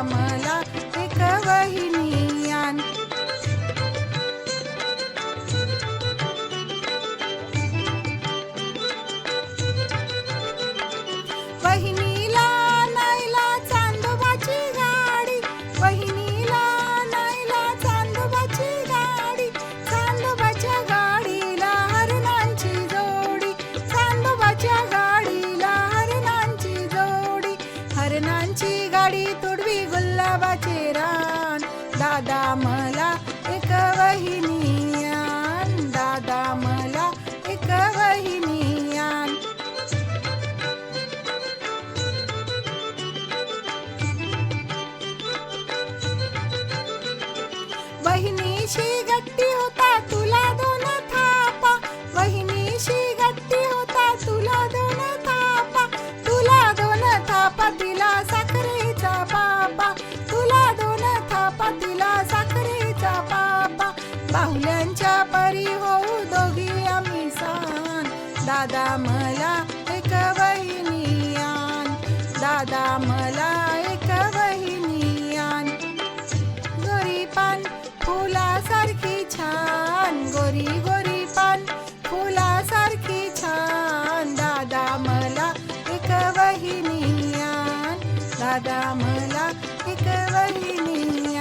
दादा मला एक वहिनी आण. वहिनीला नाईला चांदोबाची गाडी. वहिनीला नाईला चांदोबाची गाडी. चांदोबाच्या गाडीला हरणांची जोडी. चांदोबाच्या गाडीला हरणांची जोडी. हरणांची गाडी तुडवी वल्लभाचे रान दादा मला एक वहिनी दादा मला एक वहिनी बहिणीशी गट्टी होता तू दादा मला एक वहिनी आण. दादा मला एक वहिनी आण. गोरी पान फुलासारखी छान. गोरी गोरी पान फुलासारखी छान. दादा मला एक वहिनी आण. दादा मला एक वहिनी